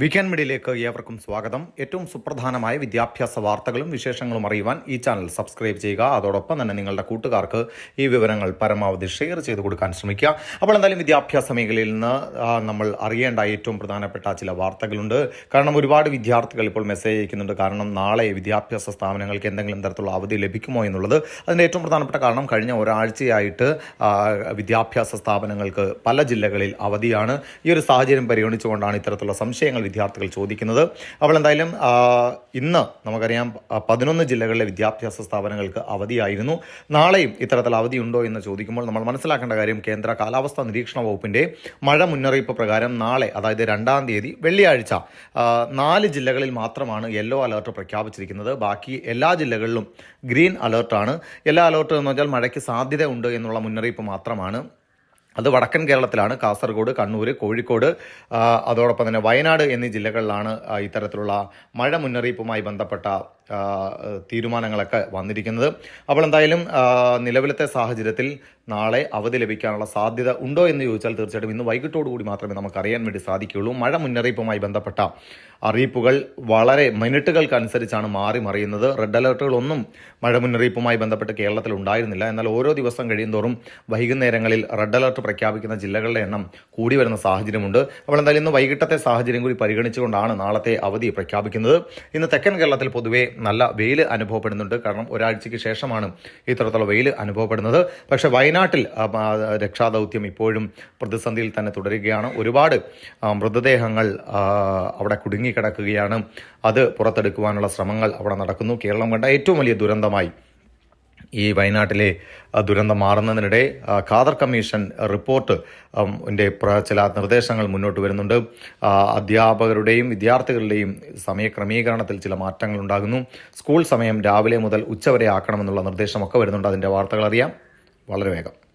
Weekend മീഡിയയിലേക്ക് ഏവർക്കും സ്വാഗതം. ഏറ്റവും സുപ്രധാനമായ വിദ്യാഭ്യാസ വാർത്തകളും വിശേഷങ്ങളും അറിയുവാൻ ഈ ചാനൽ സബ്സ്ക്രൈബ് ചെയ്യുക. അതോടൊപ്പം തന്നെ നിങ്ങളുടെ കൂട്ടുകാർക്ക് ഈ വിവരങ്ങൾ പരമാവധി ഷെയർ ചെയ്ത് കൊടുക്കാൻ ശ്രമിക്കുക. അപ്പോൾ എന്തായാലും വിദ്യാഭ്യാസ മേഖലയിൽ നിന്ന് നമ്മൾ അറിയേണ്ട ഏറ്റവും പ്രധാനപ്പെട്ട ചില വാർത്തകളുണ്ട്. കാരണം ഒരുപാട് വിദ്യാർത്ഥികൾ ഇപ്പോൾ മെസ്സേജ് അയക്കുന്നുണ്ട്. കാരണം നാളെ വിദ്യാഭ്യാസ സ്ഥാപനങ്ങൾക്ക് എന്തെങ്കിലും തരത്തിലുള്ള അവധി ലഭിക്കുമോ എന്നുള്ളത് അതിന്റെ ഏറ്റവും പ്രധാനപ്പെട്ട കാരണം കഴിഞ്ഞ ഒരാഴ്ചയായിട്ട് വിദ്യാഭ്യാസ സ്ഥാപനങ്ങൾക്ക് പല ജില്ലകളിൽ അവധിയാണ്. ഈ ഒരു സാഹചര്യം പരിഗണിച്ചുകൊണ്ടാണ് ഇത്തരത്തിലുള്ള സംശയങ്ങൾ വിദ്യാർത്ഥികൾ ചോദിക്കുന്നത്. അപ്പോൾ എന്തായാലും ഇന്ന് നമുക്കറിയാം പതിനൊന്ന് ജില്ലകളിലെ വിദ്യാഭ്യാസ സ്ഥാപനങ്ങൾക്ക് അവധിയായിരുന്നു. നാളെയും ഇത്തരത്തിൽ അവധിയുണ്ടോ എന്ന് ചോദിക്കുമ്പോൾ നമ്മൾ മനസ്സിലാക്കേണ്ട കാര്യം കേന്ദ്ര കാലാവസ്ഥാ നിരീക്ഷണ വകുപ്പിന്റെ മഴ മുന്നറിയിപ്പ് പ്രകാരം നാളെ അതായത് രണ്ടാം തീയതി വെള്ളിയാഴ്ച നാല് ജില്ലകളിൽ മാത്രമാണ് യെല്ലോ അലേർട്ട് പ്രഖ്യാപിച്ചിരിക്കുന്നത്. ബാക്കി എല്ലാ ജില്ലകളിലും ഗ്രീൻ അലേർട്ടാണ്. എല്ലാ അലേർട്ട് എന്ന് വെച്ചാൽ മഴയ്ക്ക് സാധ്യത ഉണ്ട് എന്നുള്ള മുന്നറിയിപ്പ് മാത്രമാണ്. അത് വടക്കൻ കേരളത്തിലാണ് കാസർഗോഡ് കണ്ണൂർ കോഴിക്കോട് അതോടൊപ്പം തന്നെ വയനാട് എന്നീ ജില്ലകളിലാണ് ഇത്തരത്തിലുള്ള മഴ മുന്നറിയിപ്പുമായി ബന്ധപ്പെട്ട തീരുമാനങ്ങളൊക്കെ വന്നിരിക്കുന്നത്. അപ്പോൾ എന്തായാലും നിലവിലത്തെ സാഹചര്യത്തിൽ നാളെ അവധി ലഭിക്കാനുള്ള സാധ്യത ഉണ്ടോ എന്ന് ചോദിച്ചാൽ തീർച്ചയായിട്ടും ഇന്ന് വൈകിട്ടോടു കൂടി മാത്രമേ നമുക്ക് അറിയാൻ വേണ്ടി സാധിക്കുകയുള്ളൂ. മഴ മുന്നറിയിപ്പുമായി ബന്ധപ്പെട്ട അറിയിപ്പുകൾ വളരെ മിനിറ്റുകൾക്കനുസരിച്ചാണ് മാറി മറിയുന്നത്. റെഡ് അലർട്ടുകളൊന്നും മഴ മുന്നറിയിപ്പുമായി ബന്ധപ്പെട്ട് കേരളത്തിൽ ഉണ്ടായിരുന്നില്ല. എന്നാൽ ഓരോ ദിവസം കഴിയുന്തോറും വൈകുന്നേരങ്ങളിൽ റെഡ് അലർട്ട് പ്രഖ്യാപിക്കുന്ന ജില്ലകളുടെ എണ്ണം കൂടി വരുന്ന സാഹചര്യമുണ്ട്. അപ്പോൾ എന്തായാലും ഇന്ന് വൈകിട്ടത്തെ സാഹചര്യം കൂടി പരിഗണിച്ചുകൊണ്ടാണ് നാളത്തെ അവധി പ്രഖ്യാപിക്കുന്നത്. ഇന്ന് തെക്കൻ കേരളത്തിൽ പൊതുവെ നല്ല വെയിൽ അനുഭവപ്പെടുന്നുണ്ട്. കാരണം ഒരാഴ്ചയ്ക്ക് ശേഷമാണ് ഇത്തരത്തിലുള്ള വെയിൽ അനുഭവപ്പെടുന്നത്. പക്ഷേ വയനാട്ടിൽ രക്ഷാദൗത്യം ഇപ്പോഴും പ്രതിസന്ധിയിൽ തന്നെ തുടരുകയാണ്. ഒരുപാട് മൃതദേഹങ്ങൾ അവിടെ കുടുങ്ങിക്കിടക്കുകയാണ്. അത് പുറത്തെടുക്കുവാനുള്ള ശ്രമങ്ങൾ അവിടെ നടക്കുന്നു. കേരളം കണ്ട ഏറ്റവും വലിയ ദുരന്തമായി ഈ വയനാട്ടിലെ ദുരന്തം മാറുന്നതിനിടെ ഖാദർ കമ്മീഷൻ റിപ്പോർട്ട് ചില നിർദ്ദേശങ്ങൾ മുന്നോട്ട് വരുന്നുണ്ട്. അധ്യാപകരുടെയും വിദ്യാർത്ഥികളുടെയും സമയക്രമീകരണത്തിൽ ചില മാറ്റങ്ങൾ ഉണ്ടാകുന്നു. സ്കൂൾ സമയം രാവിലെ മുതൽ ഉച്ചവരെ ആക്കണമെന്നുള്ള നിർദ്ദേശമൊക്കെ വരുന്നുണ്ട്. അതിന്റെ വാർത്തകൾ അറിയാം. വളരെ വേഗം.